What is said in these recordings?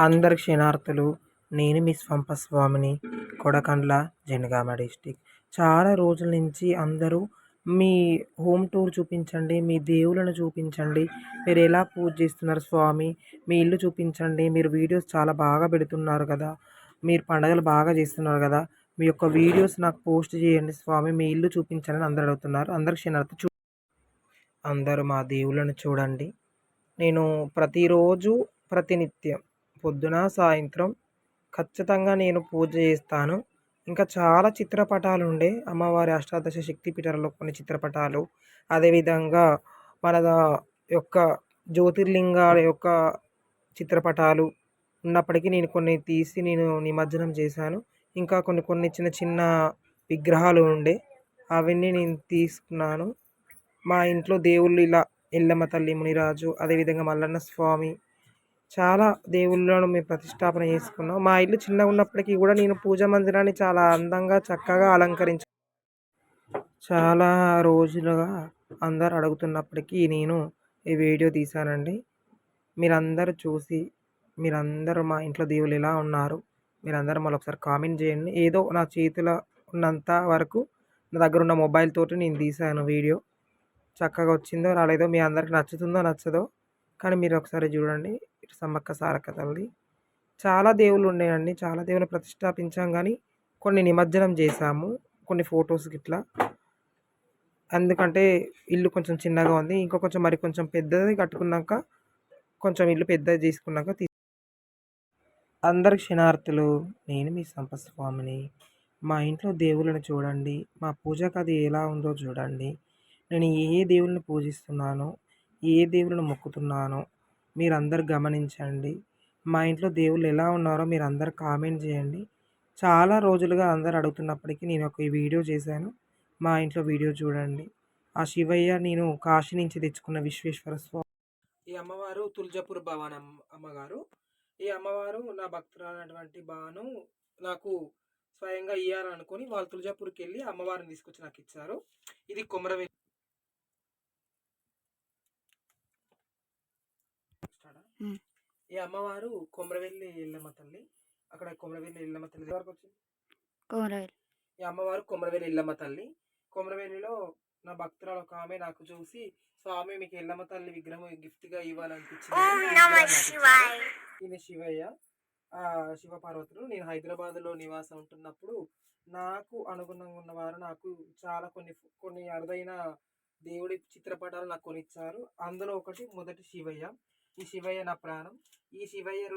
అందరి క్షణార్థులు నేను మీ స్వంప స్వామిని కొడకండ్ల జనగామ డిస్టిక్. చాలా రోజుల నుంచి అందరూ మీ హోమ్ టూర్ చూపించండి మీ దేవుళ్ళను చూపించండి. మీరు ఎలా పూజ చేస్తున్నారు స్వామి? మీ ఇల్లు చూపించండి. మీరు వీడియోస్ చాలా బాగా పెడుతున్నారు కదా. మీరు పండగలు బాగా చేస్తున్నారు కదా. మీ యొక్క వీడియోస్ నాకు పోస్ట్ చేయండి స్వామి. మీ ఇల్లు చూపించండి అందరు అడుగుతున్నారు. అందరు క్షణార్థ చూ అందరూ మా దేవుళ్ళను చూడండి. నేను ప్రతిరోజు ప్రతినిత్యం పొద్దున సాయంత్రం ఖచ్చితంగా నేను పూజ చేస్తాను. ఇంకా చాలా చిత్రపటాలు ఉండే అమ్మవారి అష్టాదశ శక్తి పీఠాలలో కొన్ని చిత్రపటాలు. అదేవిధంగా మన యొక్క జ్యోతిర్లింగాల యొక్క చిత్రపటాలు ఉన్నప్పటికీ నేను కొన్ని తీసి నేను నిమజ్జనం చేశాను. ఇంకా కొన్ని కొన్ని చిన్న చిన్న విగ్రహాలు ఉండే అవన్నీ నేను తీసుకున్నాను. మా ఇంట్లో దేవుళ్ళు ఇలా ఎల్లమ్మ తల్లి మునిరాజు అదేవిధంగా మల్లన్న స్వామి చాలా దేవుళ్ళను మేము ప్రతిష్టాపన చేసుకున్నాం. మా ఇల్లు చిన్నగా ఉన్నప్పటికీ కూడా నేను పూజ మందిరాన్ని చాలా అందంగా చక్కగా అలంకరించ చాలా రోజులుగా అందరు అడుగుతున్నప్పటికీ నేను ఈ వీడియో తీశానండి. మీరందరూ చూసి మీరందరూ మా ఇంట్లో దేవుళ్ళు ఎలా ఉన్నారు మీరందరూ మళ్ళీ ఒకసారి కామెంట్ చేయండి. ఏదో నా చేతిలో ఉన్నంత వరకు నా దగ్గర ఉన్న మొబైల్ తోటి నేను తీశాను వీడియో. చక్కగా వచ్చిందో రాలేదో మీ అందరికి నచ్చుతుందో నచ్చదో కానీ మీరు ఒకసారి చూడండి. ఇటు సమ్మక్క సారక్క తల్లి. చాలా దేవుళ్ళు ఉన్నాయండి చాలా దేవుళ్ళు ప్రతిష్టాపించాం కానీ కొన్ని నిమజ్జనం చేశాము. కొన్ని ఫొటోస్ గిట్లా. ఎందుకంటే ఇల్లు కొంచెం చిన్నగా ఉంది. ఇంకా కొంచెం మరి కొంచెం పెద్దది కట్టుకున్నాక కొంచెం ఇల్లు పెద్దది తీసుకున్నాక తీ అందరి క్షణార్థులు నేను మీ సంపత్ స్వామిని మా ఇంట్లో దేవుళ్ళని చూడండి. మా పూజ అది ఎలా ఉందో చూడండి. నేను ఏ దేవుళ్ళని పూజిస్తున్నానో ఏ దేవుళ్ళని మొక్కుతున్నానో మీరందరూ గమనించండి. మా ఇంట్లో దేవుళ్ళు ఎలా ఉన్నారో మీరు అందరు కామెంట్ చేయండి. చాలా రోజులుగా అందరు అడుగుతున్నప్పటికీ నేను ఒక వీడియో చేశాను. మా ఇంట్లో వీడియో చూడండి. ఆ శివయ్య నేను కాశీ నుంచి తెచ్చుకున్న విశ్వేశ్వర స్వామి. ఈ అమ్మవారు తులజాపూర్ భవన్ అమ్మగారు. ఈ అమ్మవారు నా భక్తురాలైనటువంటి బాను నాకు స్వయంగా ఇయ్యాలనుకొని వాళ్ళు తులజాపూర్కి వెళ్ళి అమ్మవారిని తీసుకొచ్చి నాకు ఇచ్చారు. ఇది కొమరవెల్లి ఈ అమ్మవారు కొమరవెల్లి ఎల్లమ్మ తల్లి. అక్కడ కొమరవెల్లి ఎల్లమ్మ తల్లి వరకు వచ్చింది. ఈ అమ్మవారు కొమరవెల్లి ఎల్లమ్మ తల్లి. కొమరవెల్లిలో నా భక్తురాలు ఒక ఆమె నాకు చూసి స్వామి మీకు ఎల్లమ్మ తల్లి విగ్రహం గిఫ్ట్గా ఇవ్వాలనిపించింది ఈయన శివయ్య. ఆ శివ పార్వతులు నేను హైదరాబాద్లో నివాసం ఉంటున్నప్పుడు నాకు అనుగుణంగా ఉన్నవారు నాకు చాలా కొన్ని కొన్ని అరుదైన దేవుడి చిత్రపటాలు నాకు కొనిచ్చారు. అందులో ఒకటి మొదటి శివయ్య. ఈ శివయ్య నా ప్రాణం. ఈ శివయ్య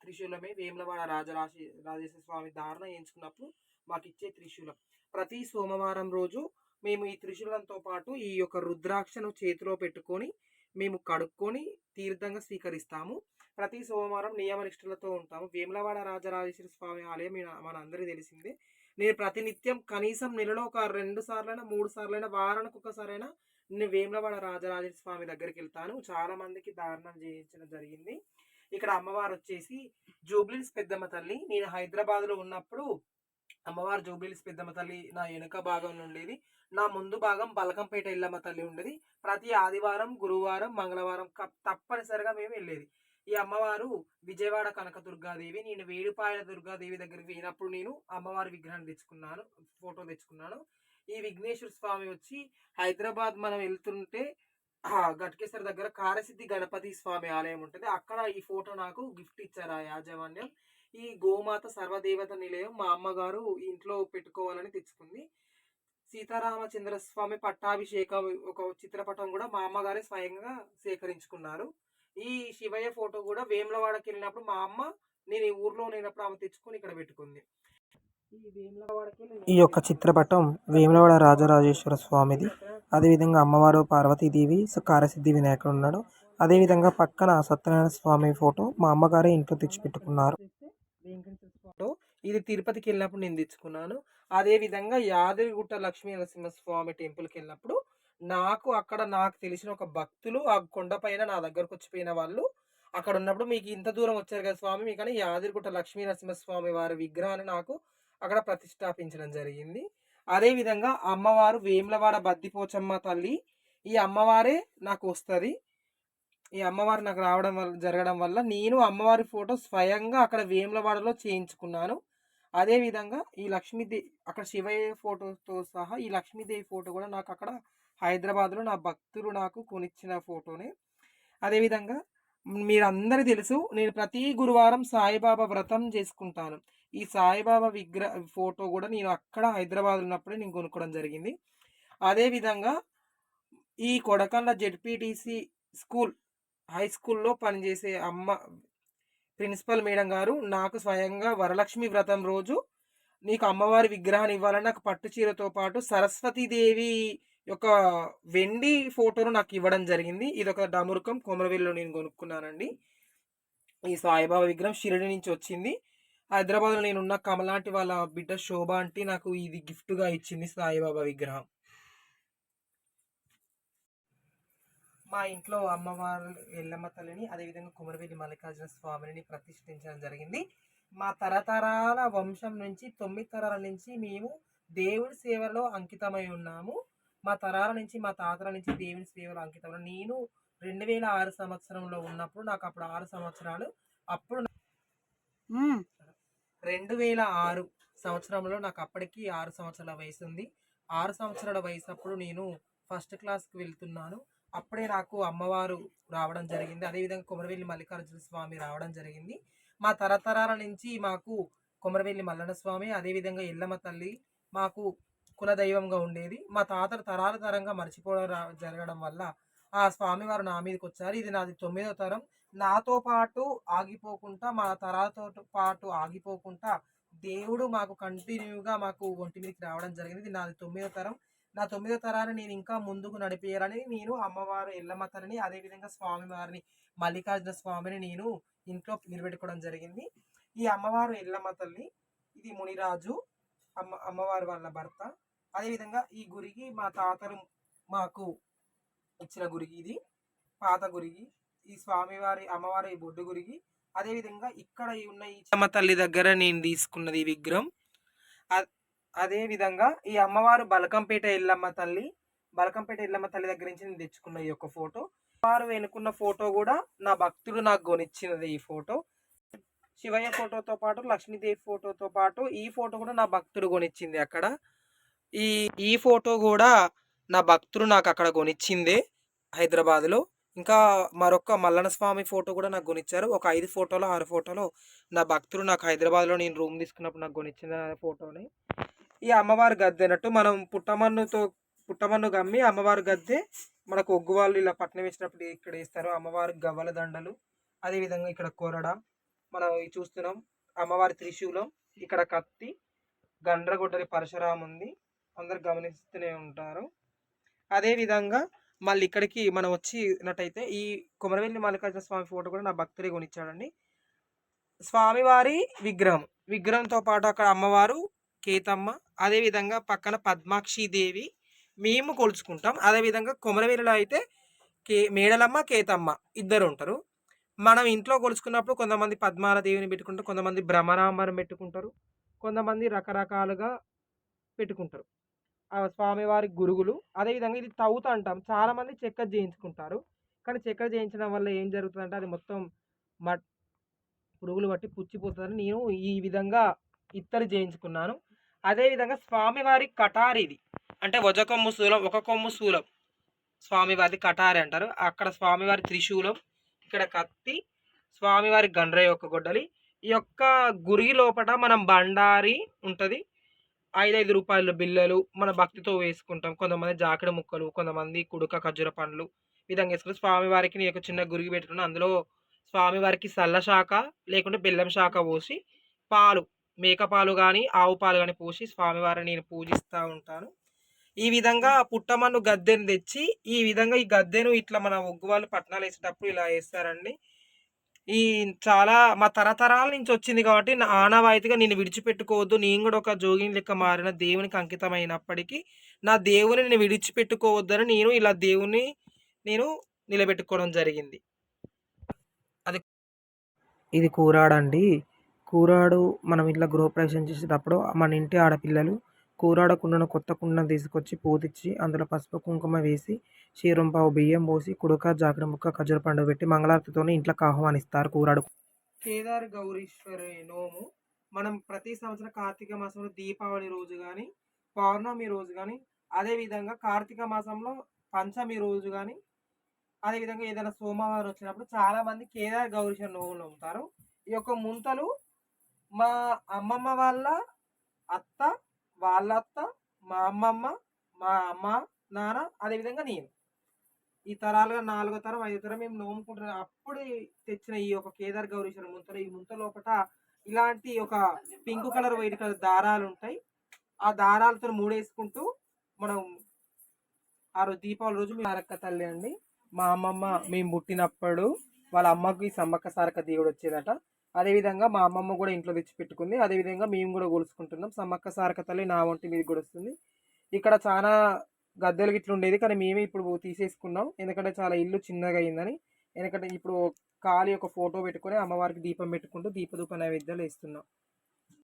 త్రిశూలమే వేములవాడ రాజరాశి రాజేశ్వర స్వామి ధారణ ఎంచుకున్నప్పుడు మాకు ఇచ్చే త్రిశూలం. ప్రతి సోమవారం రోజు మేము ఈ త్రిశూలంతో పాటు ఈ యొక్క రుద్రాక్షను చేతిలో పెట్టుకొని మేము కడుక్కొని తీర్థంగా స్వీకరిస్తాము. ప్రతి సోమవారం నియమ నిష్ఠలతో ఉంటాము. వేములవాడ రాజరాజేశ్వర స్వామి ఆలయం మన- మన అందరికీ తెలిసిందే. నేను ప్రతినిత్యం కనీసం నెలలో ఒక రెండు సార్లైనా మూడు సార్లైనా వారానికి ఒకసారైనా నేను వేములవాడ రాజరాజేశ్వర స్వామి దగ్గరికి వెళ్తాను. చాలా మందికి దారుణం చేయించడం జరిగింది. ఇక్కడ అమ్మవారు వచ్చేసి జూబ్లీస్ పెద్దమ్మ తల్లి. నేను హైదరాబాద్లో ఉన్నప్పుడు అమ్మవారు జూబ్లీస్ పెద్దమ్మ తల్లి నా వెనుక భాగంలో ఉండేది. నా ముందు భాగం బలకంపేట ఎల్లమ్మ తల్లి ఉండేది. ప్రతి ఆదివారం గురువారం మంగళవారం తప్పనిసరిగా మేము వెళ్ళేది. ఈ అమ్మవారు విజయవాడ కనకదుర్గాదేవి నేను వేడుపాయల దుర్గాదేవి దగ్గరికి పోయినప్పుడు నేను అమ్మవారి విగ్రహాన్ని తెచ్చుకున్నాను ఫోటో తెచ్చుకున్నాను. ఈ విఘ్నేశ్వర స్వామి వచ్చి హైదరాబాద్ మనం వెళ్తుంటే ఘటకేశ్వర దగ్గర కారసిద్ధి గణపతి స్వామి ఆలయం ఉంటుంది. అక్కడ ఈ ఫోటో నాకు గిఫ్ట్ ఇచ్చారు ఆ యాజమాన్యం. ఈ గోమాత సర్వదేవత నిలయం మా అమ్మగారు ఇంట్లో పెట్టుకోవాలని తెచ్చుకుంది. సీతారామచంద్ర స్వామి పట్టాభిషేకం ఒక చిత్రపటం కూడా మా అమ్మగారే స్వయంగా సేకరించుకున్నారు. ఈ శివయ్య ఫోటో కూడా వేములవాడకి వెళ్ళినప్పుడు మా అమ్మ నేను ఈ ఊర్లో లేనప్పుడు ఆమె తెచ్చుకొని ఇక్కడ పెట్టుకుంది. ఈ యొక్క చిత్రపటం వేములవాడ రాజరాజేశ్వర స్వామిది. అదేవిధంగా అమ్మవారు పార్వతీదేవి కారసిద్ధి వినాయకుడు ఉన్నాడు. అదేవిధంగా పక్కన సత్యనారాయణ స్వామి ఫోటో మా అమ్మగారే ఇంట్లో తెచ్చి పెట్టుకున్నారు. ఫోటో. ఇది తిరుపతికి వెళ్ళినప్పుడు నేను తెచ్చుకున్నాను. అదే విధంగా యాదగిరిగుట్ట లక్ష్మీ నరసింహ స్వామి టెంపుల్కి వెళ్ళినప్పుడు నాకు అక్కడ నాకు తెలిసిన ఒక భక్తులు ఆ కొండపైన నా దగ్గరకు వచ్చిపోయిన వాళ్ళు అక్కడ ఉన్నప్పుడు మీకు ఇంత దూరం వచ్చారు కదా స్వామి మీకని యాదిరిగుట్ట లక్ష్మీ నరసింహస్వామి వారి విగ్రహాన్ని నాకు అక్కడ ప్రతిష్టాపించడం జరిగింది. అదే విధంగా అమ్మవారు వేములవాడ బద్దిపోచమ్మ తల్లి ఈ అమ్మవారే నాకు వస్తుంది. ఈ అమ్మవారు నాకు రావడం వల్ల జరగడం వల్ల నేను అమ్మవారి ఫోటో స్వయంగా అక్కడ వేములవాడలో చేయించుకున్నాను. అదేవిధంగా ఈ లక్ష్మీదేవి అక్కడ శివయ్య ఫోటోతో సహా ఈ లక్ష్మీదేవి ఫోటో కూడా నాకు అక్కడ హైదరాబాద్లో నా భక్తులు నాకు కొనిచ్చిన ఫోటోని. అదేవిధంగా మీరందరూ తెలుసు నేను ప్రతి గురువారం సాయిబాబా వ్రతం చేసుకుంటాను. ఈ సాయిబాబా విగ్రహ ఫోటో కూడా నేను అక్కడ హైదరాబాద్ ఉన్నప్పుడే నేను కొనుక్కోవడం జరిగింది. అదేవిధంగా ఈ కొడకండ్ల జెడ్పీటీసీ స్కూల్ హై స్కూల్లో పనిచేసే అమ్మ ప్రిన్సిపల్ మేడం గారు నాకు స్వయంగా వరలక్ష్మి వ్రతం రోజు నీకు అమ్మవారి విగ్రహాన్ని ఇవ్వాలని నాకు పట్టు చీరతో పాటు సరస్వతీదేవి యొక్క వెండి ఫోటోను నాకు ఇవ్వడం జరిగింది. ఇది ఒక డమురుకం కొమరవెల్లిలో నేను కొనుక్కున్నానండి. ఈ సాయిబాబా విగ్రహం షిరిడి నుంచి వచ్చింది. హైదరాబాద్లో నేనున్న కమలాంటి వాళ్ళ బిడ్డ శోభ అంటే నాకు ఇది గిఫ్ట్గా ఇచ్చింది సాయిబాబా విగ్రహం. మా ఇంట్లో అమ్మవారు ఎల్లమ్మ తల్లిని అదేవిధంగా కుమరవెల్లి మల్లికార్జున స్వామిని ప్రతిష్ఠించడం జరిగింది. మా తరతరాల వంశం నుంచి తొమ్మిది తరాల నుంచి మేము దేవుడి సేవలో అంకితమై ఉన్నాము. మా తరాల నుంచి మా తాతల నుంచి దేవుని సేవలో అంకితం నేను రెండు వేల ఆరు సంవత్సరంలో ఉన్నప్పుడు నాకు అప్పుడు ఆరు సంవత్సరాలు. అప్పుడు రెండు వేల ఆరు సంవత్సరంలో నాకు అప్పటికి ఆరు సంవత్సరాల వయసు ఉంది. ఆరు సంవత్సరాల వయసు అప్పుడు నేను ఫస్ట్ క్లాస్కి వెళ్తున్నాను. అప్పుడే నాకు అమ్మవారు రావడం జరిగింది. అదేవిధంగా కొమరవెల్లి మల్లికార్జున స్వామి రావడం జరిగింది. మా తరతరాల నుంచి మాకు కొమరవెల్లి మల్లన్న స్వామి అదేవిధంగా ఎల్లమ్మ తల్లి మాకు కులదైవంగా ఉండేది. మా తాతలు తరాల తరంగా మర్చిపోవడం జరగడం వల్ల ఆ స్వామివారు నా మీదకి వచ్చారు ఇది నాది తొమ్మిదో తరం. నాతో పాటు ఆగిపోకుండా మా తరాలతో పాటు ఆగిపోకుండా దేవుడు మాకు కంటిన్యూగా మాకు ఒంటి మీదకి రావడం జరిగింది. ఇది నాది తొమ్మిదో తరం. నా తొమ్మిదో తరాన్ని నేను ఇంకా ముందుకు నడిపేయాలని నేను అమ్మవారు ఎల్లమ్మ అదేవిధంగా స్వామివారిని మల్లికార్జున స్వామిని నేను ఇంట్లో నిలబెట్టుకోవడం జరిగింది. ఈ అమ్మవారు ఎల్లమ్మ తల్లి ఇది మునిరాజు. అమ్మ అమ్మవారి వాళ్ళ భర్త. అదేవిధంగా ఈ గురికి మా తాతలు మాకు ఇచ్చిన గురికి ఇది పాత గురికి ఈ స్వామివారి అమ్మవారి బొడ్డు గురికి. అదేవిధంగా ఇక్కడ ఉన్న ఈ అమ్మ తల్లి దగ్గర నేను తీసుకున్నది ఈ విగ్రహం. అదేవిధంగా ఈ అమ్మవారు బలకంపేట ఎల్లమ్మ తల్లి బలకంపేట ఎల్లమ్మ తల్లి దగ్గర నుంచి నేను తెచ్చుకున్న ఈ యొక్క ఫోటో. వారు వెనుకున్న ఫోటో కూడా నా భక్తుడు నాకు కొనిచ్చినది ఈ ఫోటో. శివయ్య ఫోటోతో పాటు లక్ష్మీదేవి ఫోటోతో పాటు ఈ ఫోటో కూడా నా భక్తుడు కొనిచ్చింది అక్కడ. ఈ ఈ ఫోటో కూడా నా భక్తుడు నాకు అక్కడ కొనిచ్చిందే హైదరాబాద్లో. ఇంకా మరొక మల్లన్న స్వామి ఫోటో కూడా నాకు కొనిచ్చారు ఒక ఐదు ఫోటోలో ఆరు ఫోటోలో నా భక్తుడు నాకు హైదరాబాద్లో నేను రూమ్ తీసుకున్నప్పుడు నాకు కొనిచ్చిన ఫోటోని. ఈ అమ్మవారి గద్దె అన్నట్టు మనం పుట్టమన్నుతో పుట్టమన్ను గమ్మి అమ్మవారి గద్దె మనకు ఒగ్గు వాళ్ళు ఇలా పట్నం వేసినప్పుడు ఇక్కడ వేస్తారు. అమ్మవారి గవ్వల దండలు అదేవిధంగా ఇక్కడ కొరడ మనం చూస్తున్నాం. అమ్మవారి త్రిశూలం ఇక్కడ కత్తి గండ్రగొడ్డలి పరశురాముంది. అందరు గమనిస్తూనే ఉంటారు. అదేవిధంగా మళ్ళీ ఇక్కడికి మనం వచ్చినట్టయితే ఈ కుమరవెల్లి మల్లికార్జున స్వామి ఫోటో కూడా నా భక్తుడే కొనిచ్చాడండి. స్వామివారి విగ్రహం. విగ్రహంతో పాటు అక్కడ అమ్మవారు కేతమ్మ అదేవిధంగా పక్కన పద్మాక్షి దేవి మేము కొలుచుకుంటాం. అదేవిధంగా కొమరవెల్లిలో అయితే కే మేడలమ్మ కేతమ్మ ఇద్దరు ఉంటారు. మనం ఇంట్లో కొలుచుకున్నప్పుడు కొంతమంది పద్మాల దేవిని పెట్టుకుంటారు కొంతమంది భ్రమరాంబరం పెట్టుకుంటారు కొంతమంది రకరకాలుగా పెట్టుకుంటారు. స్వామివారి గురుగులు. అదేవిధంగా ఇది తవ్వుత అంటాం. చాలామంది చెక్క చేయించుకుంటారు కానీ చెక్క చేయించడం వల్ల ఏం జరుగుతుందంటే అది మొత్తం మట్ పురుగులు బట్టి పుచ్చిపోతుందని నేను ఈ విధంగా ఇత్తడి చేయించుకున్నాను అదేవిధంగా స్వామివారి కటారి ఇది. అంటే ఒక కొమ్ము శూలం ఒక కొమ్ము శూలం స్వామివారి కటారి అంటారు. అక్కడ స్వామివారి త్రిశూలం ఇక్కడ కత్తి స్వామివారి గండ్రయ్య యొక్క గొడ్డలి. ఈ యొక్క గురి లోపల మనం బండారి ఉంటుంది. ఐదైదు రూపాయల బిల్లలు మన భక్తితో వేసుకుంటాం. కొంతమంది జాకెడ ముక్కలు కొంతమంది కుడుక ఖర్జూర పండ్లు విధంగా వేసుకుని స్వామివారికి నేను ఒక చిన్న గురిగి పెట్టుకుని అందులో స్వామివారికి సల్ల శాఖ లేకుంటే బెల్లం శాఖ పోసి పాలు మేక పాలు కానీ ఆవు పాలు కానీ పోసి స్వామివారిని నేను పూజిస్తూ ఉంటాను. ఈ విధంగా పుట్టమన్ను గద్దెను తెచ్చి ఈ విధంగా ఈ గద్దెను ఇట్లా మన ఒగ్గు వాళ్ళు పట్నాలు వేసేటప్పుడు ఇలా వేస్తారండి. ఈ చాలా మా తరతరాల నుంచి వచ్చింది కాబట్టి నా ఆనవాయితీగా నేను విడిచిపెట్టుకోవద్దు. నేను కూడా ఒక జోగిని లెక్క మారిన దేవునికి అంకితమైనప్పటికీ నా దేవుని నేను విడిచిపెట్టుకోవద్దని నేను ఇలా దేవుని నేను నిలబెట్టుకోవడం జరిగింది. అది ఇది కూరాడండి. కూరాడు మనం ఇట్లా గృహప్రవేశం చేసేటప్పుడు మన ఇంటి ఆడపిల్లలు కూరాడ కుండను కొత్త కుండను తీసుకొచ్చి పూతిచ్చి అందులో పసుపు కుంకుమ వేసి పావు బియ్యం పోసి కుడుక జాకెట్ ముక్క ఖర్జూర పండు పెట్టి మంగళారతితోని ఇంట్లోకి ఆహ్వానిస్తారు కూరాడు. కేదార్ గౌరీశ్వరి నోము. మనం ప్రతి సంవత్సరం కార్తీక మాసంలో దీపావళి రోజు కానీ పౌర్ణమి రోజు కానీ అదేవిధంగా కార్తీక మాసంలో పంచమి రోజు కానీ అదేవిధంగా ఏదైనా సోమవారం వచ్చినప్పుడు చాలామంది కేదార్ గౌరీశ్వర నోములు నమ్ముతారు. ఈ యొక్క ముంతలు మా అమ్మమ్మ వాళ్ళ అత్త వాళ్ళ అత్త మా అమ్మమ్మ మా అమ్మ నాన్న అదేవిధంగా నేను. ఈ తరాలుగా నాలుగో తరం ఐదో తరం మేము నోముకుంటున్నాం అప్పుడు తెచ్చిన ఈ యొక్క కేదార్ గౌరీశ్వర ముంతలు ఈ ముంత లోపల ఇలాంటి ఒక పింక్ కలర్ వైట్ కలర్ దారాలు ఉంటాయి. ఆ దారాలతో మూడేసుకుంటూ మనం ఆ రోజు దీపావళి రోజు మీ సారక్క తల్లి అండి. మా అమ్మమ్మ మేము పుట్టినప్పుడు వాళ్ళ అమ్మకి సమ్మక్క సారక్క దేవుడు వచ్చేదట. అదేవిధంగా మా అమ్మమ్మ కూడా ఇంట్లో తెచ్చి పెట్టుకుంది. అదేవిధంగా మేము కూడా కొలుసుకుంటున్నాం. సమ్మక్క సారక తల్లి నా వంటి మీద కూడా వస్తుంది. ఇక్కడ చాలా గద్దెలు గిట్లు ఉండేది కానీ మేమే ఇప్పుడు తీసేసుకున్నాం. ఎందుకంటే చాలా ఇల్లు చిన్నగా అయిందని. ఎందుకంటే ఇప్పుడు ఖాళీ ఒక ఫోటో పెట్టుకొని అమ్మవారికి దీపం పెట్టుకుంటూ దీపదూప నైవేద్యాలు వేస్తున్నాం.